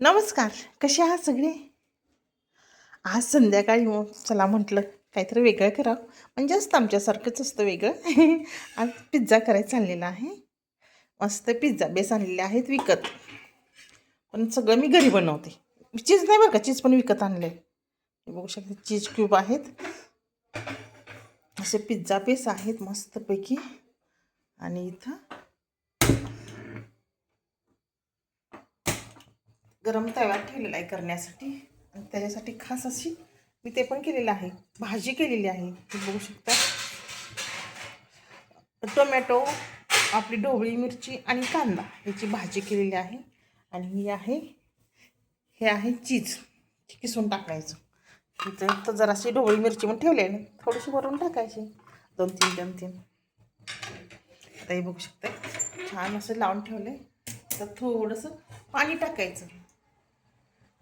नमस्कार कसे आहात सगळे? आज संध्याकाळी मग चला म्हटलं काहीतरी वेगळं करावं. म्हणजे असतं आमच्यासारखंच असतं वेगळं. आज पिझ्झा करायचं चाललेला आहे. मस्त पिझ्झा बेस आणलेले आहेत विकत. पण सगळं मी घरी बनवते. चीज नाही बरं का? चीज पण विकत आणले बघू शकते चीज क्यूब आहेत. असे पिझ्झा बेस आहेत मस्तपैकी. आणि इथं गरम तव्यात ठेवलेला आहे करण्यासाठी. आणि त्याच्यासाठी खास अशी मी ते पण केलेलं आहे. भाजी केलेली आहे. तुम्ही बघू शकता. टोमॅटो आपली ढोबळी मिरची आणि कांदा याची भाजी केलेली आहे. आणि ही आहे हे आहे चीज. किसून टाकायचं. इथं तर जराशी ढोबळी मिरची पण ठेवली आहे ना. थोडीशी वरून टाकायची. दोन तीन दोन तीन. आता हे बघू शकता छान असं लावून ठेवलं आहे तर थोडंसं पाणी टाकायचं.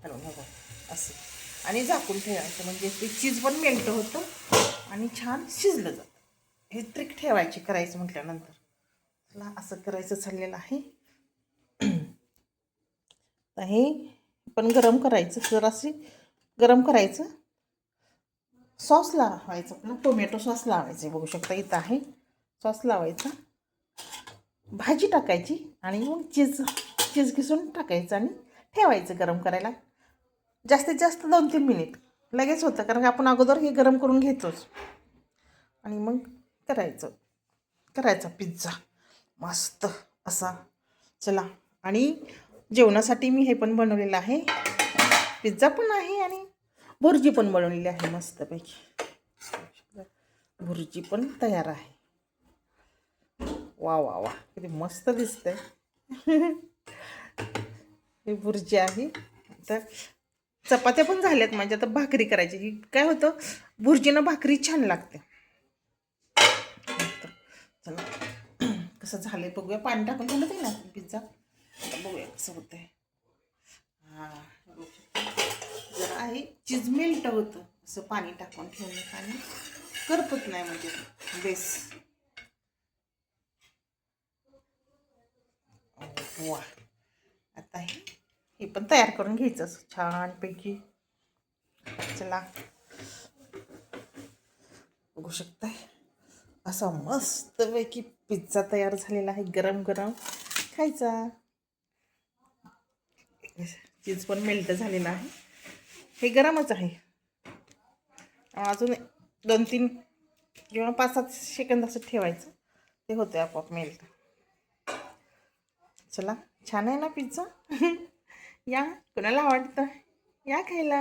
हॅलो बघा असं. आणि झाकून ठेवायचं. म्हणजे ते चीज पण मेल्ट होतं आणि छान शिजलं जातं. हे ट्रिक ठेवायची करायचं म्हटल्यानंतर. चला असं करायचं चाललेलं आहे. तर हे पण गरम करायचं. जराशी गरम करायचं. सॉस लावायचं आपलं. टोमॅटो सॉस लावायचं. बघू शकता इथं आहे. सॉस लावायचा. भाजी टाकायची आणि मग चीज चीज घिसून टाकायचं आणि ठेवायचं गरम करायला. जास्तीत जास्त दोन तीन मिनिट. लगेच होतं कारण आपण अगोदर हे गरम करून घेतोच. आणि मग करायचं. करायचा पिझ्झा मस्त असा. चला. आणि जेवणासाठी मी हे पण बनवलेलं आहे. पिझ्झा पण आहे आणि भुर्जी पण बनवलेली आहे मस्तपैकी. भुर्जी पण तयार आहे. वा वा वा. किती मस्त दिसतंय. ही भुर्जी आहे. तर चपात्या पण झाल्यात माझ्या आता भाकरी करायची. ही काय होतं भुर्जीनं भाकरी छान लागते. चला कसं झालंय बघूया. पाणी टाकून झालं ते ना पिझ्झा आता बघूया कसं होतंय. हां जरा आहे चीज मेल्ट होतं. असं पाणी टाकून ठेवलं पाणी करपत नाही म्हणजे. बेस. वा आता हे हे पण तयार करून घ्यायचं असं छानपैकी चला. बघू शकताय. असा मस्तपैकी पिझ्झा तयार झालेला आहे. गरम गरम. खायचा. चीज पण मेल्ट झालेला आहे. हे गरमच आहे. अजून दोन तीन किंवा पाच सात सेकंद असं ठेवायचं. ते होतं आपोआप मेल्ट चला. छान आहे ना पिझ्झा या कुणाला आवडतं या खायला